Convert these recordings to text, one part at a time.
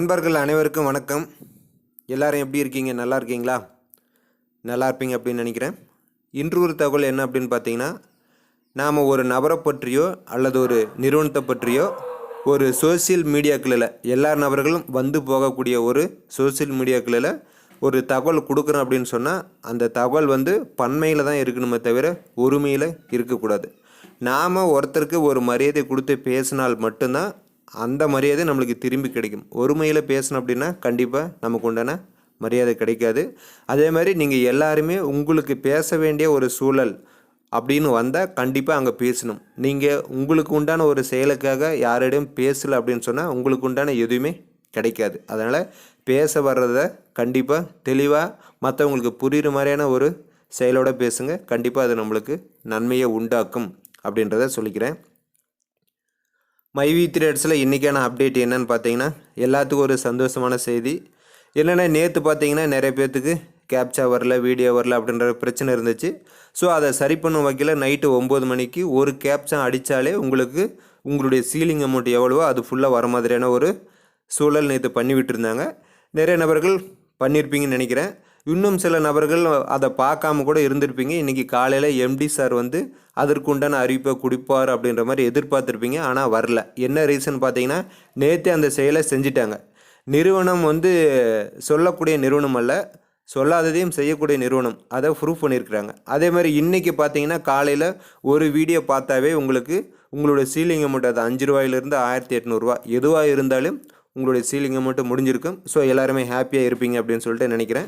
நண்பர்கள் அனைவருக்கும் வணக்கம். எல்லாரும் எப்படி இருக்கீங்க? நல்லா இருக்கீங்களா? நல்லா இருப்பீங்க அப்படின்னு நினைக்கிறேன். இன்று ஒரு தகவல் என்ன அப்படின்னு பார்த்தீங்கன்னா நாம் ஒரு நபரை பற்றியோ அல்லது ஒரு நிறுவனத்தை பற்றியோ ஒரு சோசியல் மீடியாக்களில் எல்லா நபர்களும் வந்து போகக்கூடிய ஒரு சோசியல் மீடியாக்களில் ஒரு தகவல் கொடுக்குறோம் அப்படின்னு சொன்னால் அந்த தகவல் வந்து பன்மையில் தான் இருக்கணுமே தவிர ஒருமையில் இருக்கக்கூடாது. நாம் ஒருத்தருக்கு ஒரு மரியாதை கொடுத்து பேசினால் மட்டும்தான் அந்த மரியாதை நம்மளுக்கு திரும்பி கிடைக்கும். ஒருமையில் பேசணும் அப்படின்னா கண்டிப்பாக நமக்கு உண்டான மரியாதை கிடைக்காது. அதே மாதிரி நீங்கள் எல்லாருமே உங்களுக்கு பேச வேண்டிய ஒரு சூழல் அப்படின்னு வந்தால் கண்டிப்பாக அங்கே பேசணும். நீங்கள் உங்களுக்கு உண்டான ஒரு செயலுக்காக யாரிடையும் பேசலை அப்படின்னு சொன்னால் உங்களுக்கு உண்டான எதுவுமே கிடைக்காது. அதனால் பேச வர்றத கண்டிப்பாக தெளிவாக மற்றவங்களுக்கு புரிகிற மாதிரியான ஒரு செயலோட பேசுங்க. கண்டிப்பாக அது நம்மளுக்கு நன்மையை உண்டாக்கும் அப்படின்றத சொல்லிக்கிறேன். மைவி த்ரேட்ஸில் இன்றைக்கான அப்டேட் என்னென்னு பார்த்தீங்கன்னா எல்லாத்துக்கும் ஒரு சந்தோஷமான செய்தி. என்னென்னா நேற்று பார்த்தீங்கன்னா நிறைய பேர்த்துக்கு கேப்சா வரல வீடியோ வரல அப்படின்ற பிரச்சனை இருந்துச்சு. ஸோ அதை சரி பண்ணும் வகையில் நைட்டு ஒம்பது மணிக்கு ஒரு கேப்சா அடித்தாலே உங்களுக்கு உங்களுடைய சீலிங் அமௌண்ட் எவ்வளவோ அது ஃபுல்லாக வர மாதிரியான ஒரு சூழல் நேற்று பண்ணி விட்டுருந்தாங்க நிறைய நபர்கள் பண்ணியிருப்பீங்கன்னு நினைக்கிறேன். இன்னும் சில நபர்கள் அதை பார்க்காம கூட இருந்திருப்பீங்க. இன்றைக்கி காலையில் எம்டி சார் வந்து அதற்குண்டான அறிவிப்பை கொடுப்பார் அப்படின்ற மாதிரி எதிர்பார்த்துருப்பீங்க ஆனால் வரல. என்ன ரீசன் பார்த்தீங்கன்னா நேற்று அந்த செயலை செஞ்சிட்டாங்க. நிறுவனம் வந்து சொல்லக்கூடிய நிறுவனம் அல்ல சொல்லாததையும் செய்யக்கூடிய நிறுவனம். அதை ப்ரூஃப் பண்ணியிருக்கிறாங்க. அதே மாதிரி இன்றைக்கி பார்த்தீங்கன்னா காலையில் ஒரு வீடியோ பார்த்தாவே உங்களுக்கு உங்களோட சீலிங் அமௌண்ட் அது அஞ்சு ரூபாயிலிருந்து ஆயிரத்தி எட்நூறுரூவா எதுவாக இருந்தாலும் உங்களுடைய சீலிங்கை மட்டும் முடிஞ்சிருக்கும். ஸோ எல்லாருமே ஹாப்பியாக இருப்பீங்க அப்படின்னு சொல்லிட்டு நினைக்கிறேன்.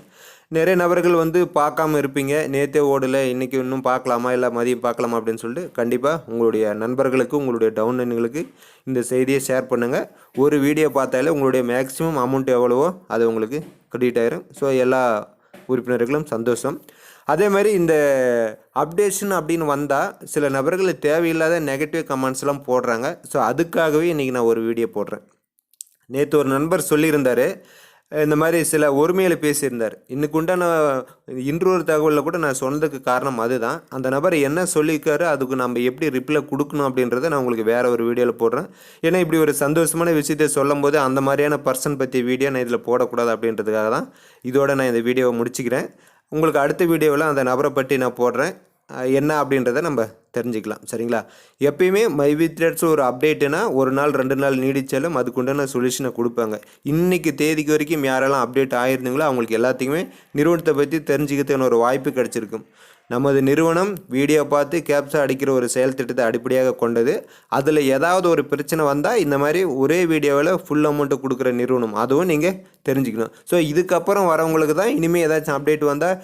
நிறைய நபர்கள் வந்து பார்க்காம இருப்பீங்க. நேற்றே ஓடலை இன்றைக்கி இன்னும் பார்க்கலாமா? இல்லை மதியம் பார்க்கலாமா? அப்படின்னு சொல்லிட்டு கண்டிப்பாக உங்களுடைய நண்பர்களுக்கு உங்களுடைய டவுன்லைன்களுக்கு இந்த செய்தியை ஷேர் பண்ணுங்கள் ஒரு வீடியோ பார்த்தாலே உங்களுடைய மேக்ஸிமம் அமௌண்ட் எவ்வளவோ அது உங்களுக்கு கிரெடிட் ஆயிரும். ஸோ எல்லா உறுப்பினர்களும் சந்தோஷம். அதே மாதிரி இந்த அப்டேஷன் அப்படின்னு வந்தால் சில நபர்கள் தேவையில்லாத நெகட்டிவ் கமெண்ட்ஸ்லாம் போடுறாங்க. ஸோ அதுக்காகவே இன்றைக்கி நான் ஒரு வீடியோ போடுறேன். நேற்று ஒரு நண்பர் சொல்லியிருந்தார். இந்த மாதிரி சில ஒருமையில் பேசியிருந்தார். இன்னைக்கு உண்டான இன்றொரு தகவலில் கூட நான் சொன்னதுக்கு காரணம் அதுதான். அந்த நபர் என்ன சொல்லியிருக்காரு அதுக்கு நம்ம எப்படி ரிப்ளை கொடுக்கணும் அப்படின்றத நான் உங்களுக்கு வேறு ஒரு வீடியோவில் போடுறேன். ஏன்னா இப்படி ஒரு சந்தோஷமான விஷயத்தை சொல்லும் போது அந்த மாதிரியான பர்சன் பற்றி வீடியோ நான் இதில் போடக்கூடாது அப்படின்றதுக்காக தான் இதோட நான் இந்த வீடியோவை முடிச்சுக்கிறேன். உங்களுக்கு அடுத்த வீடியோவில் அந்த நபரை பற்றி நான் போடுறேன். என்ன அப்படின்றத நம்ம தெரிஞ்சுக்கலாம். சரிங்களா? எப்பயுமே மைவி த்ரெட்ஸ் ஒரு அப்டேட்டுனா ஒரு நாள் ரெண்டு நாள் நீடித்தாலும் அதுக்குண்டான சொல்யூஷனை கொடுப்பாங்க. இன்றைக்கி தேதிக்கு வரைக்கும் யாரெல்லாம் அப்டேட் ஆயிருந்தீங்களோ அவங்களுக்கு எல்லாத்தையுமே நிறுவனத்தை பற்றி தெரிஞ்சுக்கிறதுக்கான ஒரு வாய்ப்பு கிடச்சிருக்கும். நமது நிறுவனம் வீடியோ பார்த்து கேப்சா அடிக்கிற ஒரு செயல் திட்டத்தை அடிப்படையாக கொண்டது. அதில் ஏதாவது ஒரு பிரச்சனை வந்தால் இந்த மாதிரி ஒரே வீடியோவில் ஃபுல் அமௌண்ட்டு கொடுக்குற நிறுவனம். அதுவும் நீங்கள் தெரிஞ்சுக்கணும். ஸோ இதுக்கப்புறம் வரவங்களுக்கு தான் இனிமேல் ஏதாச்சும் அப்டேட் வந்தால்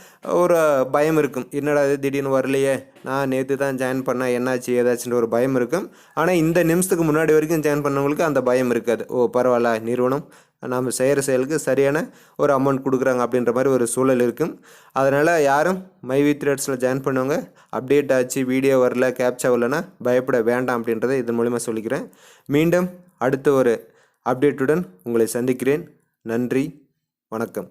ஒரு பயம் இருக்கும். என்னடா இது திடீர்னு வரலையே? நான் நேற்று தான் ஜாயின் பண்ணால் என்னாச்சு? ஏதாச்சுன்ற ஒரு பயம் இருக்கும். ஆனால் இந்த நிமிஷத்துக்கு முன்னாடி வரைக்கும் ஜாயின் பண்ணவங்களுக்கு அந்த பயம் இருக்காது. ஓ பரவாயில்ல நிறுவனம் நாம் செய்கிற செயலுக்கு சரியான ஒரு அமௌண்ட் கொடுக்குறாங்க அப்படின்ற மாதிரி ஒரு சூழல் இருக்கும். அதனால் யாரும் மை வி த்ரெட்ஸில் ஜாயின் பண்ணுவாங்க அப்டேட் ஆச்சு வீடியோ வரல கேப்சா வரலன்னா பயப்பட வேண்டாம் அப்படின்றத இதன் மூலிமா சொல்லிக்கிறேன். மீண்டும் அடுத்த ஒரு அப்டேட்டுடன் உங்களை சந்திக்கிறேன். நன்றி வணக்கம்.